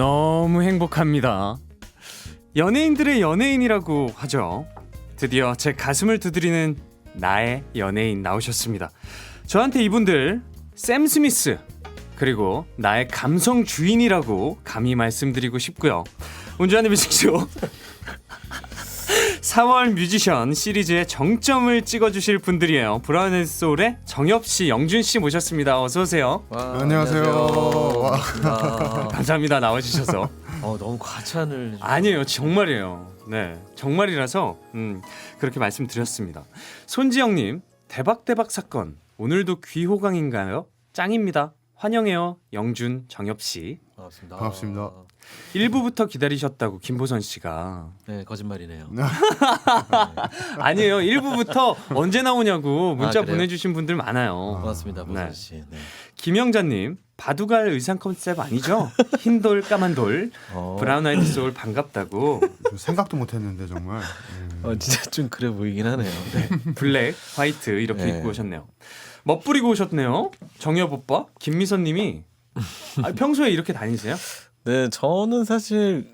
너무 행복합니다. 연예인들의 연예인이라고 하죠. 드디어 제 가슴을 두드리는 나의 연예인 나오셨습니다. 저한테 이분들 샘 스미스 그리고 나의 감성 주인이라고 감히 말씀드리고 싶고요. 운전하는 뮤직쇼 4월 뮤지션 시리즈의 정점을 찍어주실 분들이에요. 브라운 앤 소울의 정엽 씨, 영준 씨 모셨습니다. 어서 오세요. 와, 안녕하세요. 와. 반갑습니다. 감사합니다. 나와주셔서. 어, 너무 과찬을 아니에요, 정말이에요. 네, 정말이라서 음, 그렇게 말씀드렸습니다. 손지영님 대박 대박 사건 오늘도 귀호강인가요? 짱입니다. 환영해요, 영준, 정엽 씨. 반갑습니다. 반갑습니다. 1부부터 기다리셨다고 김보선 씨가 네, 거짓말이네요. 아니에요. 1부부터 언제 나오냐고 문자 아, 그래요? 보내 주신 분들 많아요. 반갑습니다, 보선 네. 씨. 네. 김영자 님 바둑알 의상 컨셉 아니죠? 흰 돌 까만 돌 어, 브라운 아이드 소울 반갑다고 저 생각도 못 했는데 정말. 음. 어, 진짜 좀 그래 보이긴 하네요. 네. 블랙 화이트 이렇게 네. 입고 오셨네요. 멋부리고 오셨네요. 정엽 오빠 김미선 님이 아, 평소에 이렇게 다니세요? 네, 저는 사실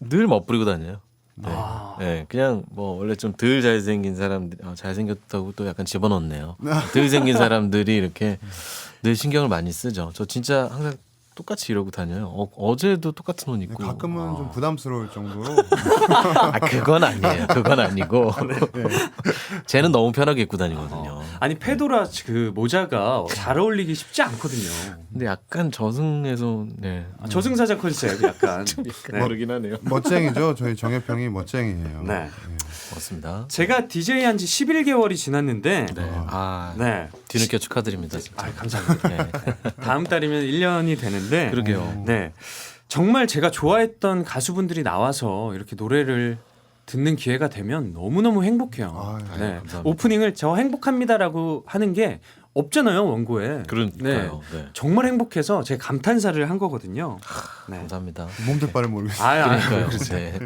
늘 멋부리고 다녀요. 네. 아. 네, 그냥 뭐 원래 좀 덜 잘생긴 사람들 아, 잘생겼다고 또 약간 집어넣네요. 덜 생긴 사람들이 이렇게 늘 신경을 많이 쓰죠. 저 진짜 항상 똑같이 이러고 다녀요. 어, 어제도 똑같은 옷 입고. 가끔은 좀 부담스러울 정도로 아 그건 아니에요. 그건 아니고. 쟤는 너무 편하게 입고 다니거든요. 아니 페도라 그 모자가 잘 어울리기 쉽지 않거든요. 근데 약간 저승에서 네. 아, 저승사자 컨셉 약간. 네. 모르긴 하네요. 멋쟁이죠. 저희 정엽 형이 멋쟁이에요. 네. 맞습니다. 제가 DJ 한지 11개월이 지났는데 네. 아 네. 뒤늦게 축하드립니다. 진짜. 아, 감사합니다. 네. 다음 달이면 1년이 되는데 그러게요. 네. 정말 제가 좋아했던 가수분들이 나와서 이렇게 노래를 듣는 기회가 되면 너무너무 행복해요. 아, 네. 감사합니다. 오프닝을 저 행복합니다라고 하는 게 없잖아요, 원고에. 그러니까요. 네. 정말 행복해서 제가 감탄사를 한 거거든요. 네. 감사합니다. 몸둘 바를 모르겠어요. 아, 아, 그러니까요. 네.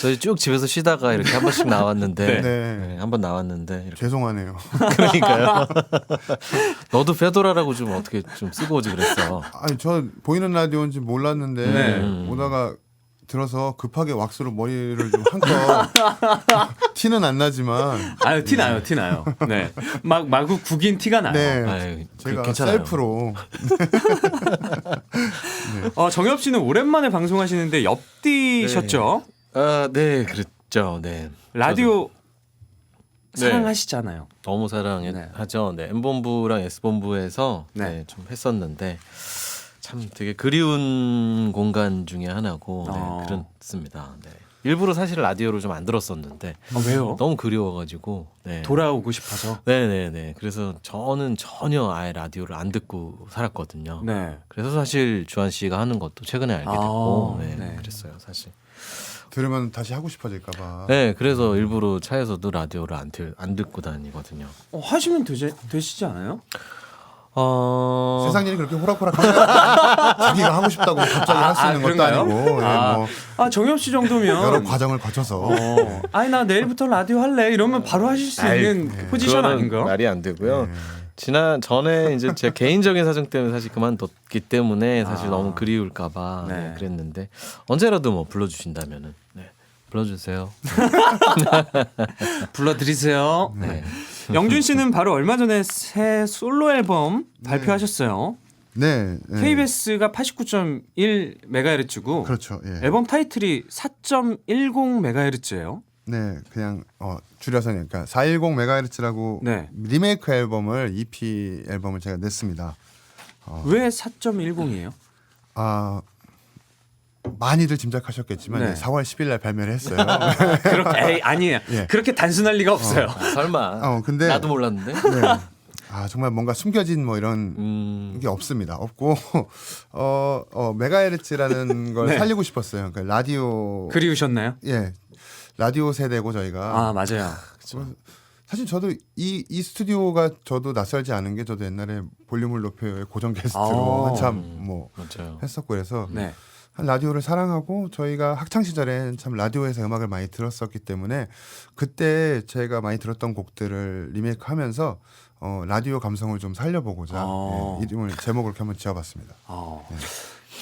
저희 쭉 집에서 쉬다가 이렇게 한 번씩 나왔는데 네. 네, 한번 나왔는데 이렇게 죄송하네요. 그러니까요. 너도 페도라라고 좀 어떻게 좀 쓰고 오지 그랬어. 아니 저 보이는 라디오인지 몰랐는데 네. 오다가 들어서 급하게 왁스로 머리를 좀 한껏 티는 안 나지만 아유, 티 나요, 티 나요. 네. 막 마구 구긴 티가 나요. 네 아유, 그- 제가 괜찮아요. 셀프로 어, 정엽 씨는 오랜만에 방송하시는데 옆디셨죠? 아, 네, 그랬죠. 네. 라디오 네. 사랑하시잖아요. 너무 네. 사랑하죠. 네, M 본부랑 S 본부에서 네. 네. 좀 했었는데 참 되게 그리운 공간 중에 하나고 네, 어. 그렇습니다. 네. 일부러 사실 라디오를 좀 안 들었었는데 아, 왜요? 너무 그리워가지고 네. 돌아오고 싶어서. 네네네. 그래서 저는 전혀 아예 라디오를 안 듣고 살았거든요. 네. 그래서 사실 주한 씨가 하는 것도 최근에 알게 아, 됐고, 네, 네. 그랬어요 사실. 들으면 다시 하고 싶어질까봐. 네, 그래서 일부러 차에서도 라디오를 안, 들, 안 듣고 다니거든요. 어, 하시면 되지, 되시지 않아요? 어... 세상 일이 그렇게 호락호락하면 자기가 하고 싶다고 갑자기 아, 할수 아, 있는 것도 그런가요? 아니고 예, 아, 뭐아 정엽 씨 정도면 여러 과정을 거쳐서 어, 아니 나 내일부터 라디오 할래 이러면 바로 하실 수 아이, 있는 네. 포지션 그거는 아닌가요? 말이 안 되고요. 예. 지난 전에 이제 제 개인적인 사정 때문에 사실 그만뒀기 때문에 사실 아. 너무 그리울까봐 네. 네, 그랬는데 언제라도 뭐 불러주신다면은 네, 불러주세요. 불러드리세요. 네. 영준 씨는 바로 얼마 전에 새 솔로 앨범 발표하셨어요. 네, 네. KBS가 89.1MHz고 그렇죠. 예. 앨범 타이틀이 4.10MHz예요. 네, 그냥 어, 줄여서 그러니까 410 메가헤르츠라고 네. 리메이크 앨범을 EP 앨범을 제가 냈습니다. 어. 왜 4.10이에요? 아 많이들 짐작하셨겠지만 네. 네. 4월 10일 날 발매를 했어요. 그렇게 에이, 아니에요. 예. 그렇게 단순할 리가 없어요. 아, 설마 어, 근데 나도 몰랐는데. 네. 아 정말 뭔가 숨겨진 뭐 이런 음, 게 없습니다. 없고 어, 어 메가헤르츠라는 걸 네. 살리고 싶었어요. 그러니까 라디오 그리우셨나요? 예 라디오 세대고 저희가 아 맞아요. 그래서 사실 저도 이, 이 스튜디오가 저도 낯설지 않은 게 저도 옛날에 볼륨을 높여의 고정 게스트로 아. 한참 뭐 맞아요. 했었고 그래서 네. 한 라디오를 사랑하고 저희가 학창 시절에 참 라디오에서 음악을 많이 들었었기 때문에 그때 제가 많이 들었던 곡들을 리메이크하면서 어, 라디오 감성을 좀 살려보고자 아. 예, 이름을 제목을 이렇게 한번 지어봤습니다. 어.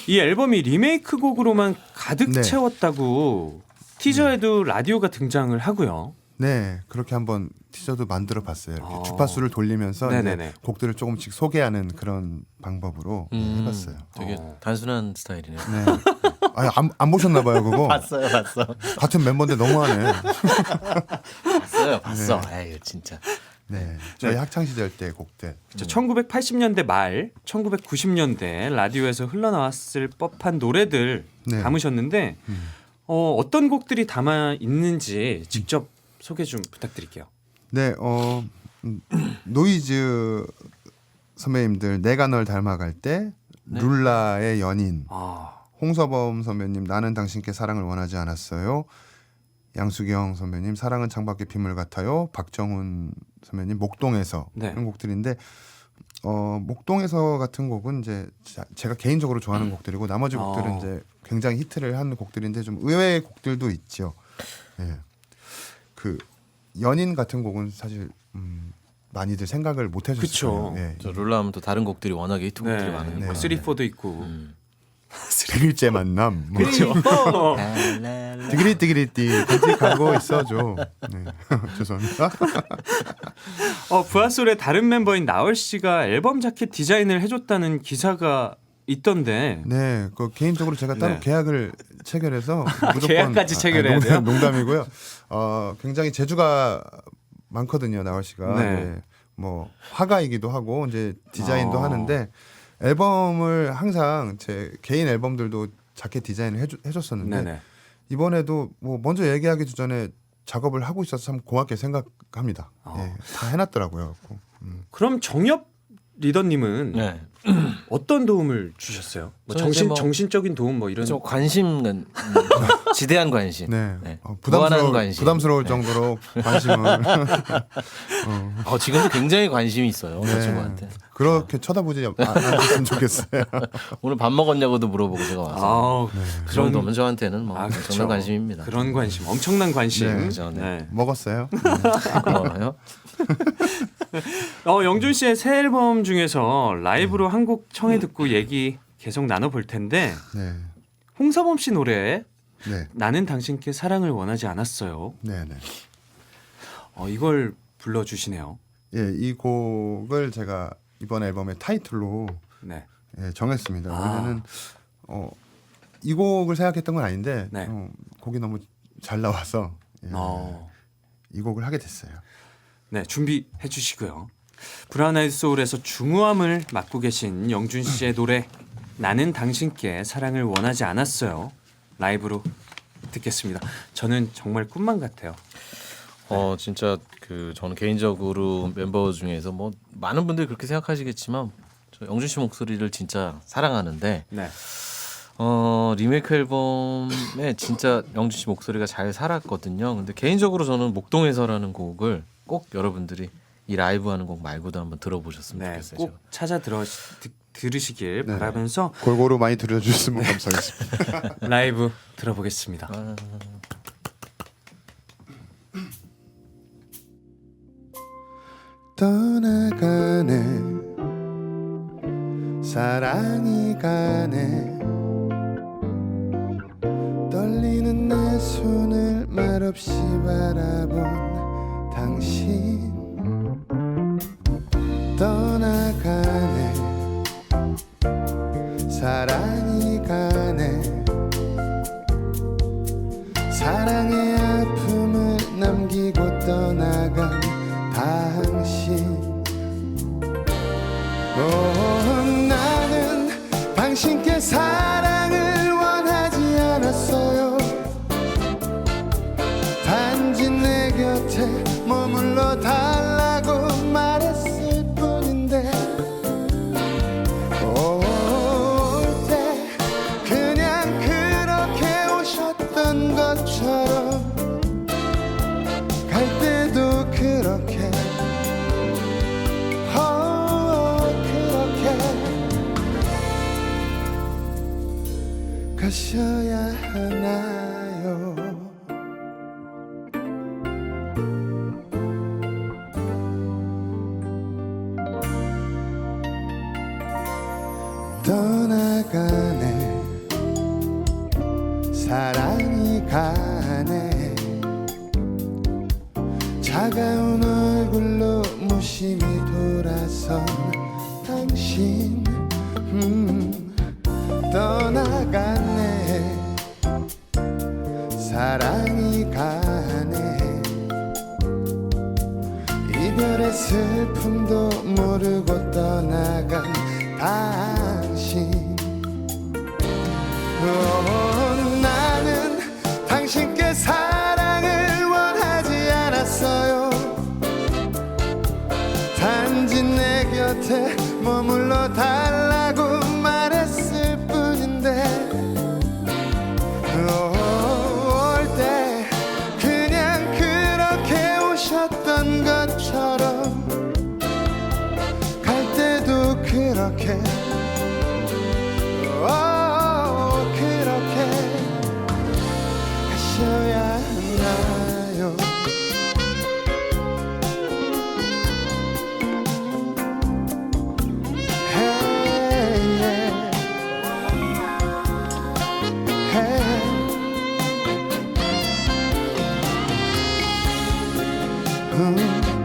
이 앨범이 리메이크 곡으로만 가득 네. 채웠다고 티저에도 라디오가 등장을 하고요. 네, 그렇게 한번 티저도 만들어 봤어요. 이렇게 어. 주파수를 돌리면서 이제 네네네. 곡들을 조금씩 소개하는 그런 방법으로 음, 해봤어요. 되게 어. 단순한 스타일이네요. 네. 아니, 안, 안 보셨나 봐요, 그거. 봤어요, 봤어. 같은 멤버인데 너무하네. 봤어요, 봤어. 에이 진짜. 네, 저희 네. 학창 시절 때 곡들. 그렇죠. 1980년대 말, 1990년대 라디오에서 흘러나왔을 법한 노래들 네. 담으셨는데 음. 어, 어떤 곡들이 담아 있는지 직접 소개 좀 부탁드릴게요. 네, 어 음, 노이즈 선배님들 내가 널 닮아갈 때 네. 룰라의 연인 아, 홍서범 선배님 나는 당신께 사랑을 원하지 않았어요. 양수경 선배님 사랑은 창밖의 빗물 같아요. 박정훈 선배님 목동에서 네. 이런 곡들인데 어 목동에서 같은 곡은 이제 자- 제가 개인적으로 좋아하는 곡들이고 나머지 곡들은 어. 이제 굉장히 히트를 한 곡들인데 좀 의외의 곡들도 있죠. 예. 그 연인 같은 곡은 사실 음, 많이들 생각을 못 해줬을 그쵸. 거예요. 예. 저 룰라 하면 또 다른 곡들이 워낙에 히트곡들이 네, 많은데. 뭐 네. 3, 4도 있고. 음. 백일째 만남. 뭐. 그렇죠. 디그리 디그리띠 같이 가고 있어줘. 네. 죄송합니다. 어, 부하솔의 다른 멤버인 나얼 씨가 앨범 자켓 디자인을 해줬다는 기사가 있던데. 네, 그 개인적으로 제가 따로 네. 계약을 체결해서 무조건 계약까지 체결해야 농담? 농담이고요. 어, 굉장히 재주가 많거든요, 나월 씨가. 네. 네. 뭐 화가이기도 하고 이제 디자인도 어. 하는데 앨범을 항상 제 개인 앨범들도 자켓 디자인을 해주, 해줬었는데 네네. 이번에도 뭐 먼저 얘기하기 전에 작업을 하고 있어서 참 고맙게 생각합니다. 어. 예, 다 해놨더라고요. 음. 그럼 정엽 리더님은 네. 어떤 도움을 주셨어요? 뭐 저는 이제 정신 뭐- 정신적인 도움 뭐 이런. 좀 관심, 음, 지대한 관심. 네, 네. 어, 무한한 부담스러울, 관심. 부담스러울 네. 정도로 관심을 어, 지금도 굉장히 관심이 있어요. 저 네. 친구한테. 그렇게 쳐다보지 않- 않았으면 좋겠어요. 오늘 밥 먹었냐고도 물어보고 제가 와서. 아우, 그 정도면 저한테는 뭐 아, 엄청난 그쵸. 관심입니다. 그런 관심, 엄청난 관심. 네. 그죠, 네. 네. 먹었어요. 고마워요. 어, 영준 씨의 새 앨범 중에서 라이브로 한 곡 청해 듣고 얘기 계속 나눠 볼 텐데 네, 홍서범 씨 노래 네, 나는 당신께 사랑을 원하지 않았어요. 네, 네. 어, 이걸 불러 주시네요. 예, 이 곡을 제가 이번 앨범의 타이틀로 네. 예, 정했습니다. 아. 왜냐면 어, 이 곡을 생각했던 건 아닌데 네. 어, 곡이 너무 잘 나와서 예, 어. 이 곡을 하게 됐어요. 네, 준비해 주시고요. 브라운 아이드 소울에서 중후함을 맡고 계신 영준 씨의 노래 나는 당신께 사랑을 원하지 않았어요. 라이브로 듣겠습니다. 저는 정말 꿈만 같아요. 어 진짜 그 저는 개인적으로 멤버 중에서 뭐 많은 분들이 그렇게 생각하시겠지만 저 영준 씨 목소리를 진짜 사랑하는데 네. 어 리메이크 앨범에 진짜 영준 씨 목소리가 잘 살았거든요. 근데 개인적으로 저는 목동에서라는 곡을 꼭 여러분들이 이 라이브 하는 곡 말고도 한번 들어보셨으면 네, 좋겠어요. 꼭 찾아 들어 듣, 들으시길 네. 바라면서 골고루 많이 들려주셨으면 감사하겠습니다. 라이브 들어보겠습니다. 아, 떠나가네 사랑이 가네 떨리는 내 손을 말없이 바라본 당신 가셔야 하나 어, 음.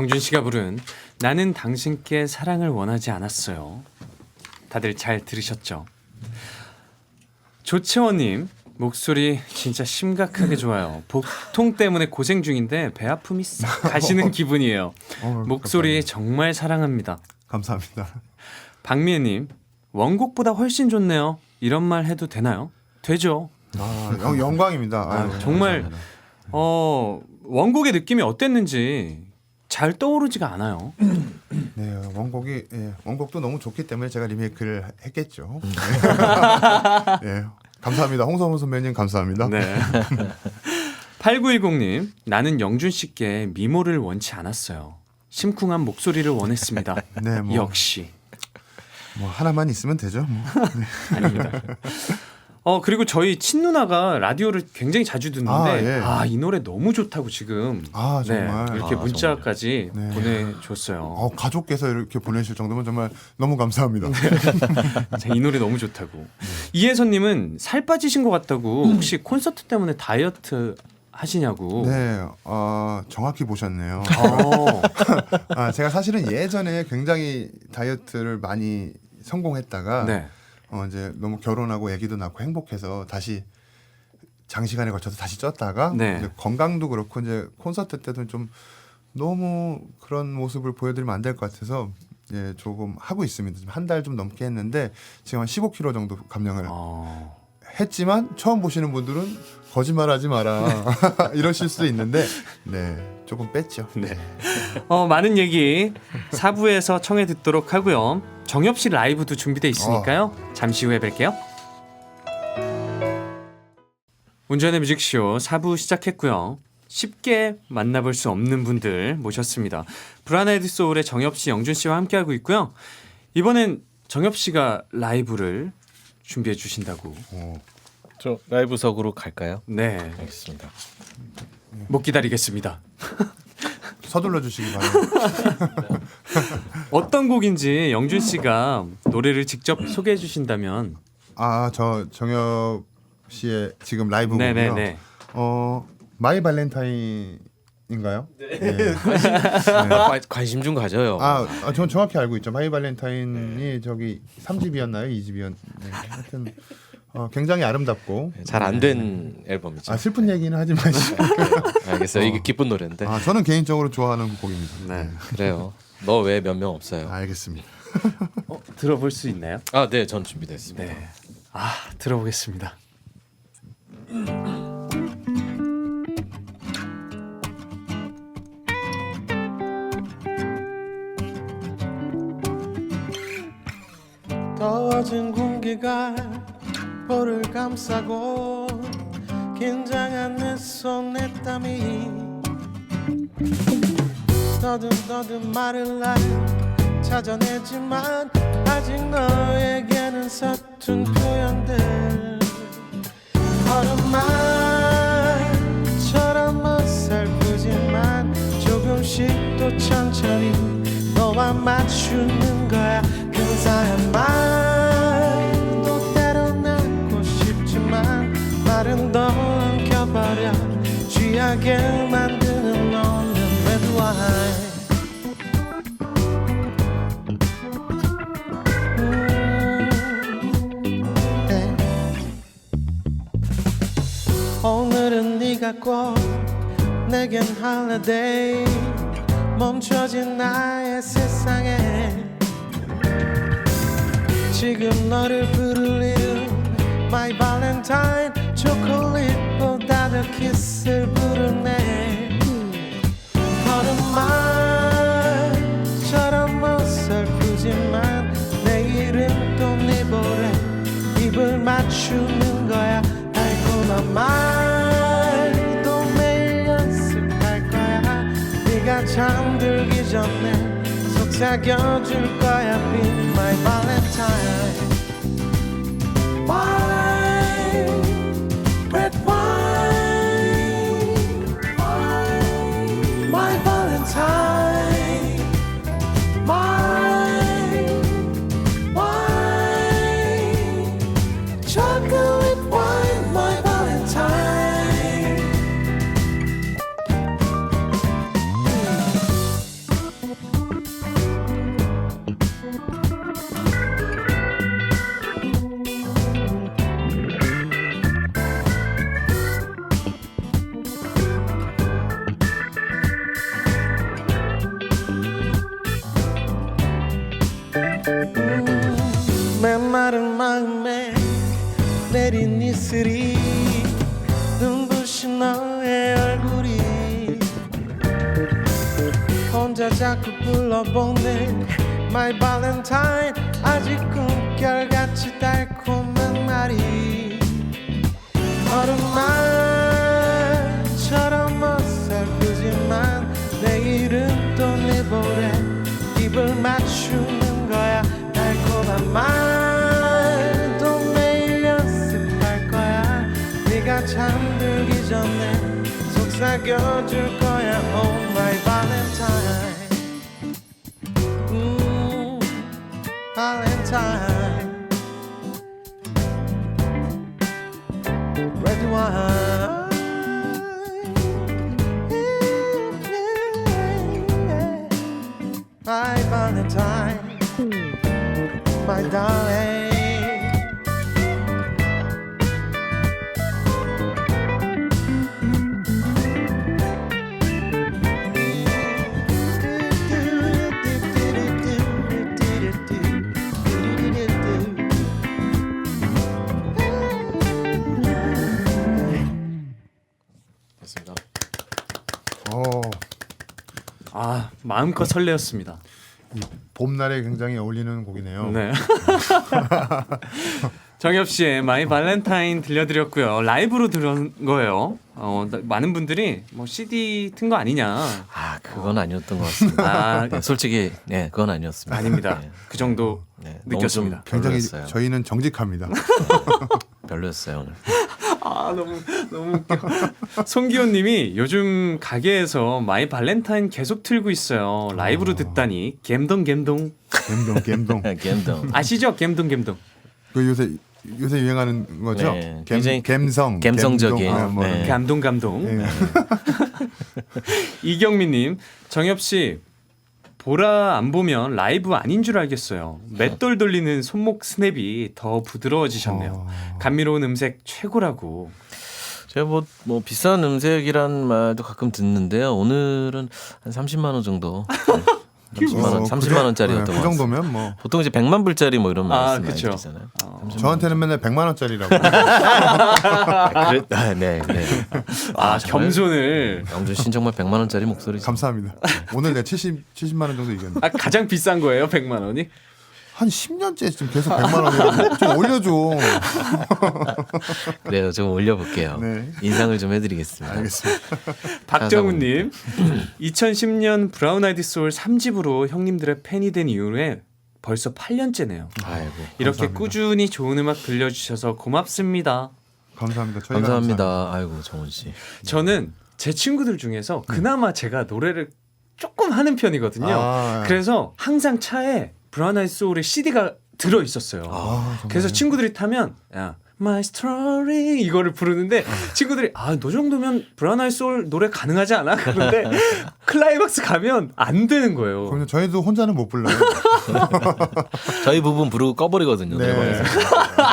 영준 씨가 부른 나는 당신께 사랑을 원하지 않았어요. 다들 잘 들으셨죠? 조채원님 목소리 진짜 심각하게 좋아요. 복통 때문에 고생 중인데 배 아픔이 싹 가시는 기분이에요. 어, 목소리 정말 사랑합니다. 감사합니다. 박미애님 원곡보다 훨씬 좋네요. 이런 말 해도 되나요? 되죠. 아, 영, 영광입니다. 아, 정말. 어 원곡의 느낌이 어땠는지 잘 떠오르지가 않아요. 네, 원곡이 예, 원곡도 너무 좋기 때문에 제가 리메이크를 했겠죠. 음. 예, 감사합니다. 홍성훈 선배님 감사합니다. 네. 8910님, 나는 영준 씨께 미모를 원치 않았어요. 심쿵한 목소리를 원했습니다. 네, 뭐, 역시 뭐 하나만 있으면 되죠. 뭐. 아닙니다. 어 그리고 저희 친누나가 라디오를 굉장히 자주 듣는데 아, 아, 예. 이 노래 너무 좋다고 지금 아, 정말. 네, 이렇게 아, 문자까지 네. 보내줬어요. 어, 가족께서 이렇게 보내실 정도면 정말 너무 감사합니다. 네. 자, 이 노래 너무 좋다고. 이혜선님은 살 빠지신 것 같다고 혹시 콘서트 때문에 다이어트 하시냐고. 네, 어, 정확히 보셨네요. 어, 아, 제가 사실은 예전에 굉장히 다이어트를 많이 성공했다가 네. 어, 이제 너무 결혼하고 아기도 낳고 행복해서 다시 장시간에 걸쳐서 다시 쪘다가 네. 이제 건강도 그렇고 이제 콘서트 때도 좀 너무 그런 모습을 보여드리면 안 될 것 같아서 예, 조금 하고 있습니다. 한달 좀 넘게 했는데 지금 한 15kg 정도 감량을 어, 했지만 처음 보시는 분들은 거짓말하지 마라 이러실 수도 있는데 네 조금 뺐죠. 네. 어, 많은 얘기 4부에서 청해 듣도록 하고요. 정엽 씨 라이브도 준비돼 있으니까요. 잠시 후에 뵐게요. 운전의 뮤직쇼 4부 시작했고요. 쉽게 만나볼 수 없는 분들 모셨습니다. 브라나이드 소울의 정엽 씨, 영준 씨와 함께하고 있고요. 이번엔 정엽 씨가 라이브를 준비해 주신다고. 어, 저 라이브석으로 갈까요? 네, 알겠습니다. 못 기다리겠습니다. 서둘러 주시기 바랍니다. 어떤 곡인지 영준 씨가 노래를 직접 소개해 주신다면 아 저 정엽 씨의 지금 라이브군요. 네네네. 어 마이 발렌타인이라는 인가요? 관- 관심 좀 가져요. 아, 아, 전 정확히 알고 있죠. 마이 발렌타인이 저기 3집이었나요? 2집이었. 네. 하여튼 어, 굉장히 아름답고 잘 안 된 앨범이죠. 아, 슬픈 얘기는 하지 마시고. 알겠어요. 이게 기쁜 노래인데. 아, 저는 개인적으로 좋아하는 곡입니다. 네. 그래요. 너왜몇명 없어요? 알겠습니다. 어, 들어볼 수 있나요? 아, 네, 전 준비됐습니다. 네. 아, 들어보겠습니다. 더워진 공기가 볼을 감싸고 긴장한 내 손에 땀이 더듬 더듬 마른 날 찾아내지만 아직 너에게는 서툰 표현들. 얼음말처럼 어설프지만 조금씩 또 천천히 너와 맞추는 거야. 근사한 말 하게 만드는 너는 red wine. 오늘은 네가 꼭 내겐 holiday. 멈춰진 나의 세상에. 지금 너를 부를 이름 My Valentine 초콜릿 잠들기 전에 속삭여줄 거야 Be my valentine 이슬이 눈부신 너의 얼굴이 혼자 자꾸 불러보는 My Valentine 아직 꿈결같이 달콤한 말이 속삭여줄 거야 Oh my Valentine 음, Valentine red wine. My Valentine, my darling. 마음껏 설레었습니다. 이 봄날에 굉장히 어울리는 곡이네요. 네. 정엽 씨의 마이 발렌타인 들려드렸고요. 라이브로 들은 거예요. 어, 나- 많은 분들이 뭐 CD 튼 거 아니냐. 아, 그건 아니었던 것 같습니다. 아, 네, 솔직히 네, 그건 아니었습니다. 아닙니다. 네, 그 정도 네, 너무 느꼈습니다. 좀 굉장히 별로였어요. 저희는 정직합니다. 별로였어요 오늘. 아 너무 너무 웃겨. 송기호님이 요즘 가게에서 마이 발렌타인 계속 틀고 있어요. 라이브로 듣다니 갬동 갬동 갬동 갬동. 갬동. 아시죠? 갬동 갬동. 그 요새 요새 유행하는 거죠. 네, 갬, 굉장히 갬성, 갬성적인, 갬동, 아, 뭐 네. 감동 감동. 예. 이경민님, 정엽 씨 보라 안 보면 라이브 아닌 줄 알겠어요. 맷돌 돌리는 손목 스냅이 더 부드러워지셨네요. 어. 감미로운 음색 최고라고. 제가 뭐, 뭐 비싼 음색이란 말도 가끔 듣는데요. 오늘은 한 30만 원 정도. 네. 30만 원, 어, 30만 원짜리였던 그것 같습니다. 정도면 뭐 보통 이제 100만 불짜리 뭐 이런 아, 말씀 많이 그쵸. 드리잖아요. 어. 저한테는 맨날 100만 원짜리라고. 아, 그래, 아, 네, 네. 아, 정말? 겸손을. 영준 씨는 정말 100만 원짜리 목소리. 감사합니다. 오늘 내가 70 70만 원 정도 이겼는데 아, 가장 비싼 거예요, 100만 원이? 한 10년째 지금 계속 100만 원이라고 좀 올려줘. 그래요, 좀 올려볼게요. 네. 인상을 좀 해드리겠습니다. 알겠습니다. 박정훈님, 2010년 브라운 아이디 소울 3집으로 형님들의 팬이 된 이후에 벌써 8년째네요. 아이고. 이렇게 감사합니다. 꾸준히 좋은 음악 들려주셔서 고맙습니다. 감사합니다. 저희가 감사합니다. 아이고 정훈 씨. 저는 제 친구들 중에서 그나마 제가 노래를 조금 하는 편이거든요. 아, 그래서 항상 차에 브라운 아이디 소울의 CD가 들어 있었어요. 아, 정말. 그래서 친구들이 타면 야 My Story 이거를 부르는데 친구들이 아 너 정도면 아이 소울 노래 가능하지 않아? 그런데 클라이막스 가면 안 되는 거예요. 그럼 저희도 혼자는 못 불러요. 저희 부분 부르고 꺼버리거든요. 네. 노래방에서.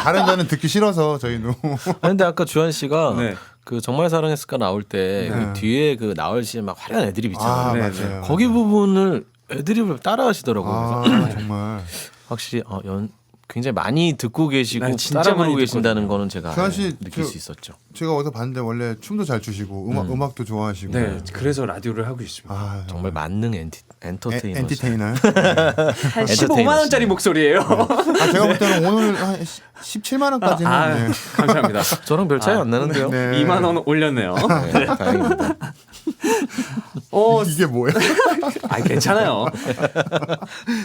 다른 자는 듣기 싫어서 저희도 아, 근데 아까 주한 씨가 네. 그 정말 사랑했을까 나올 때 네. 그 뒤에 그 나올 시에 막 화려한 애드립 있잖아요. 아 네, 맞아요. 거기 부분을 애드립을 따라 하시더라고요. 아 그래서 정말 확실히 어, 연 굉장히 많이 듣고 계시고 네, 진짜 따라 많이 부르고 계신다는 듣거든요. 거는 제가 네, 느낄 저- 수 있었죠. 제가 어디서 봤는데 원래 춤도 잘 추시고 음악 음. 음악도 좋아하시고 네, 그래서 라디오를 하고 있습니다. 아 정말 만능 엔티, 에, 엔터테이너. 엔티테이너. 한 엔터테이너시네요. 15만 원짜리 목소리예요. 아 제가 볼 때는 오늘 한 17만 원까지는 아, 네. 감사합니다. 저랑 별 차이 아, 안 나는데요. 네. 2만 원 올렸네요. 네, 다행입니다. 어, 이게 뭐야? 아 괜찮아요.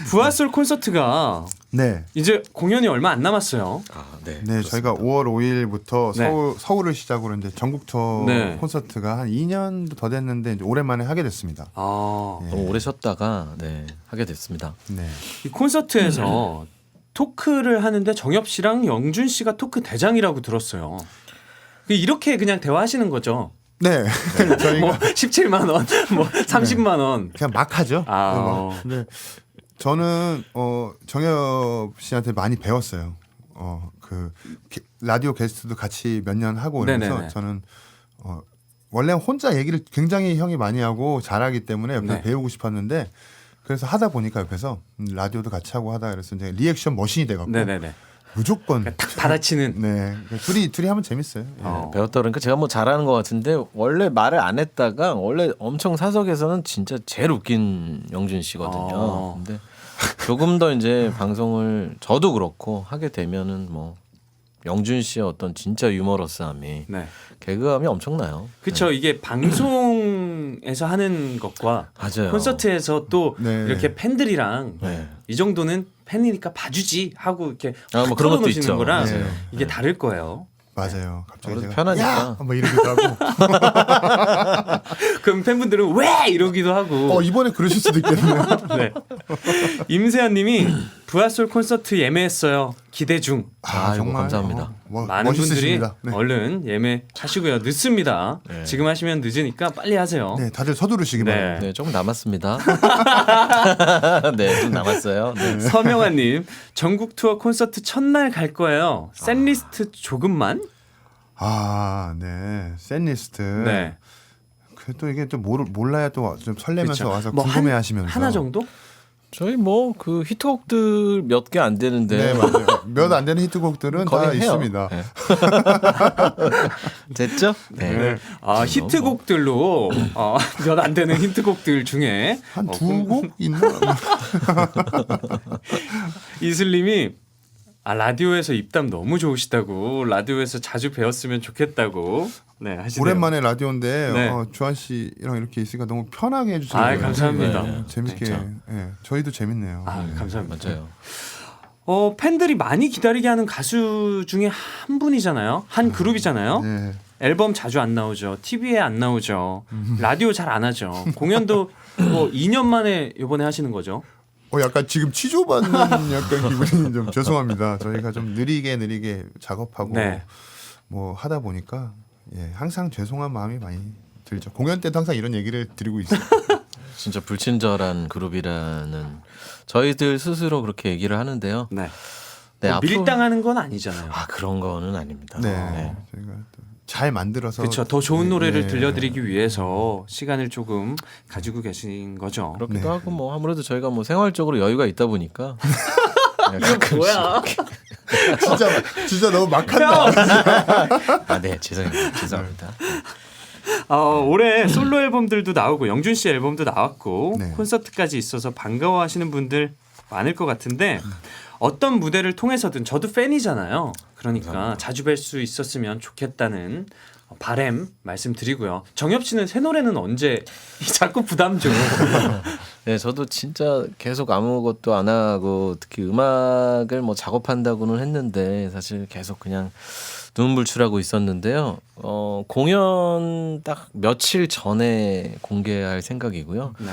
부하솔 콘서트가 네. 이제 공연이 얼마 안 남았어요. 아, 네. 네, 저희가 5월 5일부터 네. 서울 서울을 시작으로 이제 전국 투어 네. 콘서트가 한 2년도 더 됐는데 이제 오랜만에 하게 됐습니다. 아, 네. 너무 오래 쉬었다가 네, 하게 됐습니다. 네. 이 콘서트에서 토크를 하는데 정엽 씨랑 영준 씨가 토크 대장이라고 들었어요. 이렇게 그냥 대화하시는 거죠. 네. 저희가 뭐 17만 원, 뭐 30만 원. 그냥 막 하죠. 아. 네, 저는 어 정엽 씨한테 많이 배웠어요. 어그 라디오 게스트도 같이 몇 년 하고 그래서 네네네. 저는 어 원래 혼자 얘기를 굉장히 형이 많이 하고 잘하기 때문에 옆에서 네. 배우고 싶었는데 그래서 하다 보니까 옆에서 음, 라디오도 같이 하고 하다 그래서 이제 리액션 머신이 돼갖고 네네네. 무조건 탁 받아치는. 네 둘이 둘이 하면 재밌어요. 예. 어. 배웠다 그러니까 제가 뭐 잘하는 것 같은데 원래 말을 안 했다가 원래 엄청 사석에서는 진짜 제일 웃긴 영준 씨거든요. 어. 근데 조금 더 이제 방송을 저도 그렇고 하게 되면은 뭐 영준 씨의 어떤 진짜 유머러스함이 네. 개그감이 엄청나요. 그렇죠. 이게 방송에서 하는 것과 맞아요. 콘서트에서 또 네. 이렇게 팬들이랑 네. 이 정도는 팬이니까 봐주지 하고 이렇게 아, 뭐확 그런 것도 털어놓으시는 있죠. 거랑 네. 이게 다를 거예요. 맞아요. 갑자기 아무래도 제가 편하니까. 야! 뭐 이러기도 하고 그럼 팬분들은 왜 이러기도 하고. 어 이번에 그러실 수도 있겠네요. 네. 임세현님이 부하솔 콘서트 예매했어요. 기대 중. 아이고, 감사합니다. 어, 뭐, 많은 분들이 멋있으십니다. 네. 얼른 예매하시고요. 늦습니다. 네. 지금 하시면 늦으니까 빨리 하세요. 네, 다들 서두르시기 네. 바랍니다. 네, 조금 남았습니다. 네, 좀 남았어요. 네. 서명아님 전국 투어 콘서트 첫날 갈 거예요. 샌 리스트 조금만. 아, 네. 샌 리스트. 네. 그 또 이게 또 모르, 몰라야 또 좀 설레면서 그렇죠. 와서 뭐 한- 궁금해하시면서 하나 정도? 저희 뭐 그 히트곡들 몇 개 안 되는데 네, 맞아요. 몇 안 되는 히트곡들은 다 해요. 있습니다. 네. 됐죠? 네. 아 히트곡들로 어, 몇안 되는 히트곡들 중에 한 어, 두 그- 곡 있나? 이슬님이 아 라디오에서 입담 너무 좋으시다고 라디오에서 자주 배웠으면 좋겠다고 네 하시네요. 오랜만에 라디오인데 네. 어, 주한 씨랑 이렇게 있으니까 너무 편하게 해주세요. 아 감사합니다. 네. 재밌게. 진짜. 예, 저희도 재밌네요. 아 감사합니다. 맞아요. 어 팬들이 많이 기다리게 하는 가수 중에 한 분이잖아요. 한 그룹이잖아요. 네. 앨범 자주 안 나오죠. TV에 안 나오죠. 음. 라디오 잘 안 하죠. 공연도 뭐 2년 만에 이번에 하시는 거죠. 어 약간 지금 취조받는 약간 기분이 좀 죄송합니다. 저희가 좀 느리게 느리게 작업하고 네. 뭐 하다 보니까 예 항상 죄송한 마음이 많이 들죠. 공연 때도 항상 이런 얘기를 드리고 있어요. 진짜 불친절한 그룹이라는 저희들 스스로 그렇게 얘기를 하는데요. 네. 네, 뭐 앞으로- 밀당하는 건 아니잖아요. 아 그런 거는 아닙니다. 네, 네. 저희가 또 잘 만들어서 그렇죠. 더 좋은 노래를 예. 들려드리기 위해서 시간을 조금 가지고 계신 거죠. 그렇기도 네. 하고 뭐 아무래도 저희가 뭐 생활적으로 여유가 있다 보니까 네, 가끔씩 뭐야? 진짜 진짜 너무 막한다. 아, 네, 죄송합니다. 죄송합니다. 어, 올해 솔로 앨범들도 나오고 영준 씨 앨범도 나왔고 네. 콘서트까지 있어서 반가워하시는 분들 많을 것 같은데 어떤 무대를 통해서든 저도 팬이잖아요. 그러니까 자주 뵐 수 있었으면 좋겠다는 바램 말씀드리고요. 정엽 씨는 새 노래는 언제 자꾸 부담 좀. 네, 저도 진짜 계속 아무것도 안 하고 특히 음악을 뭐 작업한다고는 했는데 사실 계속 그냥 눈물출하고 있었는데요. 어, 공연 딱 며칠 전에 공개할 생각이고요. 네.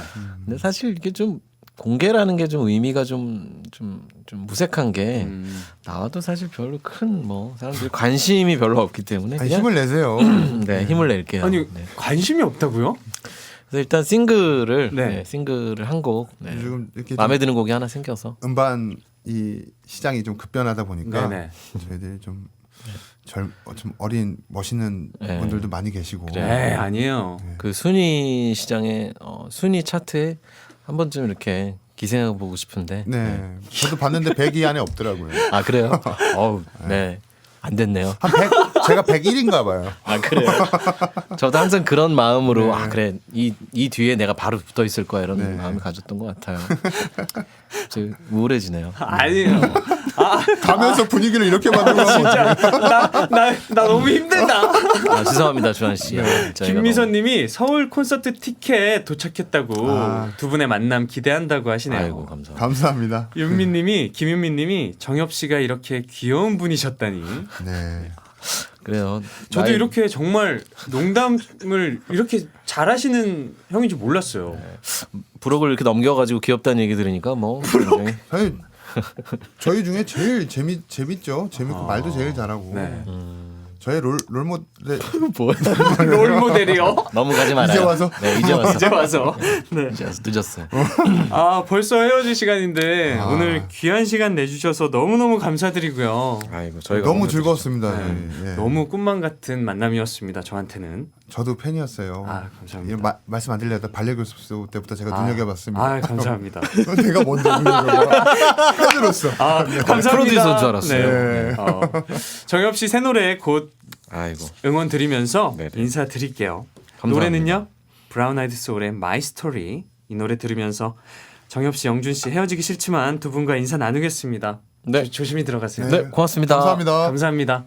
근데 사실 이게 좀 공개라는 게 좀 의미가 좀 좀 좀 무색한 게 음, 나와도 사실 별로 큰 뭐 사람들이 관심이 별로 없기 때문에 아니, 그냥 힘을 내세요. 네, 힘을 낼게요. 아니 네. 관심이 없다고요? 그래서 일단 싱글을 네. 네, 싱글을 한 곡 네. 요즘 이렇게 좀 마음에 드는 곡이 하나 생겨서 음반 이 시장이 좀 급변하다 보니까 네네. 저희들이 좀 젊, 어, 좀 어린 멋있는 네. 분들도 많이 계시고. 네 아니에요. 그 순위 시장에 어, 순위 차트에 한 번쯤 이렇게 기생해 보고 싶은데 네. 저도 봤는데 100위 안에 없더라고요. 아 그래요? 어우 네 안 됐네요. 한 100, 제가 101인가 봐요. 아 그래요? 저도 항상 그런 마음으로 네. 아 그래 이 이 뒤에 내가 바로 붙어 있을 거야 이런 네. 마음을 가졌던 것 같아요. 저 우울해지네요. 아니에요. 가면서 분위기를 이렇게 만들고 하면 나, 나, 나 너무 힘들다. 아 죄송합니다 주한 씨. 저희가 김미선 님이 서울 콘서트 티켓 도착했다고 아. 두 분의 만남 기대한다고 하시네요. 아이고 감사합니다. 감사합니다. 윤미 님이 김윤미 님이 정엽 씨가 이렇게 귀여운 분이셨다니. 네. 그래요. 저도 나이- 이렇게 정말 농담을 이렇게 잘하시는 형인 줄 몰랐어요. 부록을 이렇게 넘겨가지고 귀엽다는 얘기 들으니까 뭐 굉장히 저희 저희 중에 제일 재미 재밌죠. 재밌고 말도 제일 잘하고. 네. 저의 롤 롤모델 뭐롤 모델이요. 너무 가지 말아요. 이제 와서? 네 이제 와서 이제 와서. 네. 이제 와서 늦었어요. 아 벌써 헤어질 시간인데 아. 오늘 귀한 시간 내주셔서 너무 너무 감사드리고요. 아이고 저희가 너무 즐거웠습니다. 네. 저희. 예. 너무 꿈만 같은 만남이었습니다. 저한테는. 저도 팬이었어요. 아 감사합니다. 이 마, 말씀 안 드려도 발레교습소 때부터 제가 아, 눈여겨봤습니다. 아 감사합니다. 내가 먼저 눈여겨봐. 팬으로서. 아 감사합니다. 프로듀서인 줄 알았어요. 네. 어, 정엽 씨 새 노래 곧 아이고 응원 드리면서 네네. 인사 드릴게요. 감사합니다. 노래는요 브라운 아이드 소울의 마이 스토리 이 노래 들으면서 정엽 씨, 영준 씨 헤어지기 싫지만 두 분과 인사 나누겠습니다. 네. 조, 조심히 들어가세요. 네 고맙습니다. 감사합니다. 감사합니다.